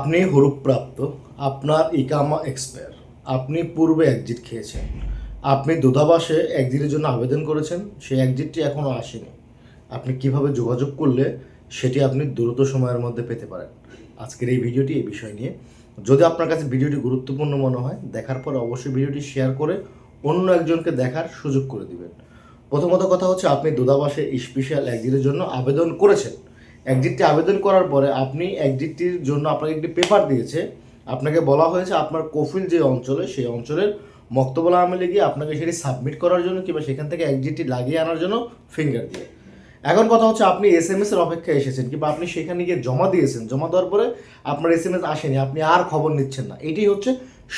আপনি হরুপ্রাপ্ত, আপনার ইকামা এক্সপায়ার আপনি পূর্বে একজিট খেয়েছেন। আপনি দূতাবাসে একজিটের জন্য আবেদন করেছেন, সেই একজিটটি এখনও আসেনি। আপনি কীভাবে যোগাযোগ করলে সেটি আপনি দ্রুত সময়ের মধ্যে পেতে পারেন? আজকের এই ভিডিওটি এই বিষয় নিয়ে। যদি আপনার কাছে ভিডিওটি গুরুত্বপূর্ণ মনে হয়, দেখার পরে অবশ্যই ভিডিওটি শেয়ার করে অন্য একজনকে দেখার সুযোগ করে দিবেন। প্রথমত কথা হচ্ছে, আপনি দূতাবাসে স্পেশাল একজিটের জন্য আবেদন করেছেন। একজিটটি আবেদন করার পরে আপনি একজিটটির জন্য আপনাকে একটি পেপার দিয়েছে। আপনাকে বলা হয়েছে আপনার কফিল যে অঞ্চলে, সেই অঞ্চলের মক্তবলা আমলে গিয়ে আপনাকে সেটি সাবমিট করার জন্য কিংবা সেখান থেকে একজিটটি লাগিয়ে আনার জন্য ফিঙ্গার দিয়ে। এখন কথা হচ্ছে আপনি এস এম এর অপেক্ষায় এসেছেন কিংবা আপনি সেখানে গিয়ে জমা দিয়েছেন। জমা দেওয়ার পরে আপনার এস এম এস আসেনি, আপনি আর খবর নিচ্ছেন না। এটি হচ্ছে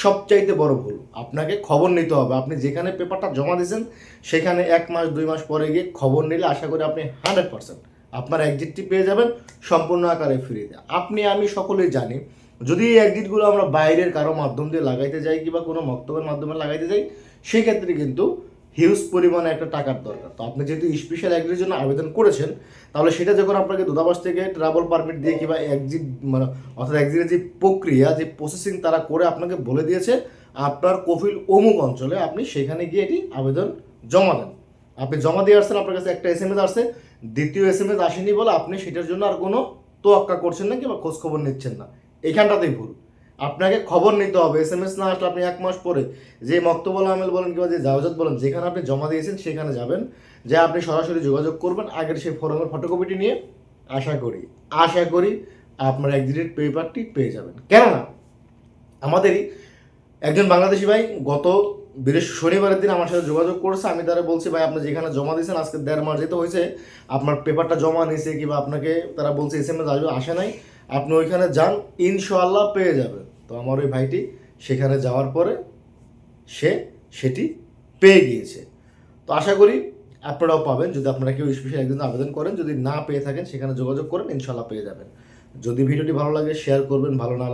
সবচাইতে বড় ভুল। আপনাকে খবর নিতে হবে। আপনি যেখানে পেপারটা জমা দিয়েছেন, সেখানে এক মাস, দুই মাস পরে গিয়ে খবর নিলে আশা করি আপনি হান্ড্রেড পার্সেন্ট আপনার একজিটটি পেয়ে যাবেন, সম্পূর্ণ আকারে ফ্রিতে আপনি, আমি সকলেই জানি, যদি এই একজিটগুলো আমরা বাইরের কারও মাধ্যম দিয়ে লাগাইতে যাই কিংবা কোনো মক্তবের মাধ্যমে লাগাইতে যাই, সেক্ষেত্রে কিন্তু হিউজ পরিমাণে একটা টাকার দরকার। তো আপনি যেহেতু স্পেশাল একজিটের জন্য আবেদন করেছেন, তাহলে সেটা যখন আপনাকে দূতাবাস থেকে ট্রাভেল পারমিট দিয়ে কিংবা একজিট মানে অর্থাৎ একজিটের যে প্রক্রিয়া, যে প্রসেসিং তারা করে আপনাকে বলে দিয়েছে, আপনার কফিল অমুক অঞ্চলে আপনি সেখানে গিয়ে এটি আবেদন জমা দেন। আপনি জমা দিয়ে আসছেন, আপনার কাছে একটা এস এম এস আসছে দ্বিতীয় এস এম এস আসেনি বলে আপনি সেটার জন্য আর কোনো তোয়াক্কা করছেন না কিংবা খোঁজ খবর নিচ্ছেন না। এইখানটাতেই ভুল। আপনাকে খবর নিতে হবে। এস এম এস না আসলে আপনি এক মাস পরে যে মক্তবল আমেল বলেন কিংবা যে জাওজাত বলেন, যেখানে আপনি জমা দিয়েছেন সেখানে যাবেন। যে আপনি সরাসরি যোগাযোগ করবেন, আগের সেই ফর্মের ফটোকপিটি নিয়ে আশা করি আশা করি আপনার একদিনের পেপারটি পেয়ে যাবেন। কেননা, আমাদেরই একজন বাংলাদেশি ভাই গত বৃহস্পতি শনিবারের দিন আমার সাথে যোগাযোগ করেছে। আমি তারা বলছি, ভাই, আপনি যেখানে জমা দিয়েছেন, আজকে দেড় মাস যেতে হয়েছে। আপনার পেপারটা জমা নিয়েছে কিংবা আপনাকে তারা বলছে এস এম এস আসবে, আসে নাই। আপনি ওইখানে যান ইনশাল্লাহ পেয়ে যাবেন তো আমার ওই ভাইটি সেখানে যাওয়ার পরে সে সেটি পেয়ে গিয়েছে। তো আশা করি আপনারাও পাবেন। যদি আপনারা কেউ স্পেশাল একদিন আবেদন করেন, যদি না পেয়ে থাকেন, সেখানে যোগাযোগ করেন ইনশাল্লাহ পেয়ে যাবেন। যদি ভিডিওটি ভালো লাগে শেয়ার করবেন, ভালো না